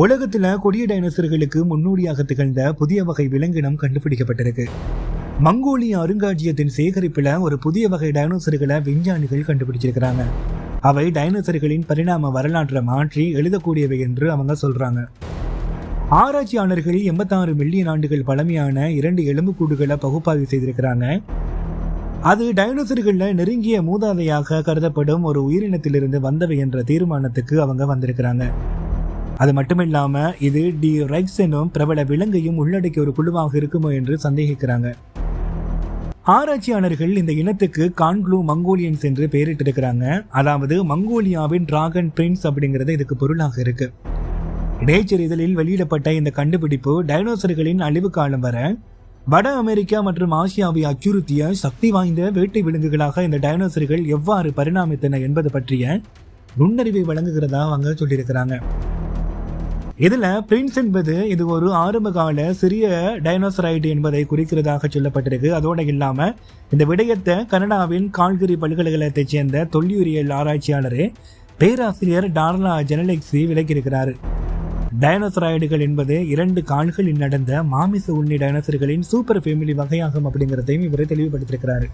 உலகத்துல கொடிய டைனோசர்களுக்கு முன்னோடியாக திகழ்ந்த புதிய வகை விலங்கினம் கண்டுபிடிக்கப்பட்டிருக்கு. மங்கோலிய அருங்காட்சியத்தின் சேகரிப்புல ஒரு புதிய வகை டைனோசர்களை விஞ்ஞானிகள் கண்டுபிடிச்சிருக்கிறாங்க. அவை டைனோசர்களின் பரிணாம வரலாற்றை மாற்றி எழுதக்கூடியவை என்று அவங்க சொல்றாங்க. ஆராய்ச்சியாளர்கள் எண்பத்தாறு மில்லியன் ஆண்டுகள் பழமையான இரண்டு எலும்புக்கூடுகளை பகுப்பாய்வு செய்திருக்கிறாங்க. அது டைனோசர்களில் நெருங்கிய மூதாதையாக கருதப்படும் ஒரு உயிரினத்திலிருந்து வந்தவை என்ற தீர்மானத்துக்கு அவங்க வந்திருக்கிறாங்க. அது மட்டுமில்லாம இது டி ரெக்ஸ் எனும் பிரபல விலங்கையும் உள்ளடக்கிய ஒரு குழுவாக இருக்குமோ என்று சந்தேகிக்கிறாங்க. ஆராய்ச்சியாளர்கள் இந்த இனத்துக்கு கான்க்ளூ மங்கோலியன்ஸ் என்று பெயரிட்டிருக்கிறாங்க. அதாவது மங்கோலியாவின் டிராகன் பிரின்ஸ் அப்படிங்கிறது இதுக்கு பொருளாக இருக்கு. நேச்சர் இதழில் வெளியிடப்பட்ட இந்த கண்டுபிடிப்பு டைனோசர்களின் அழிவு காலம் வர வட அமெரிக்கா மற்றும் ஆசியாவை அச்சுறுத்திய சக்தி வாய்ந்த வேட்டை விலங்குகளாக இந்த டைனோசர்கள் எவ்வாறு பரிணாமித்தன என்பது பற்றிய நுண்ணறிவை வழங்குகிறதா அவங்க சொல்லியிருக்கிறாங்க. இதுல பிரின்ஸ் என்பது இது ஒரு ஆரம்பகால சிறிய டைனோசரைடு என்பதை குறிக்கிறதாக சொல்லப்பட்டிருக்கு. அதோடு இல்லாம இந்த விடயத்தை கனடாவின் கால்கிரி பல்கலைக்கழகத்தைச் சேர்ந்த தொல்லியுரியல் ஆராய்ச்சியாளரே பேராசிரியர் டார்லா ஜெனலெக்ஸி விளக்கியிருக்கிறார். டைனோசராய்டுகள் என்பது இரண்டு கால்களில் நடந்த மாமிச உண்ணி டைனோசர்களின் சூப்பர் ஃபேமிலி வகையாகும் அப்படிங்கிறதையும் இவரை தெளிவுபடுத்தியிருக்கிறாரு.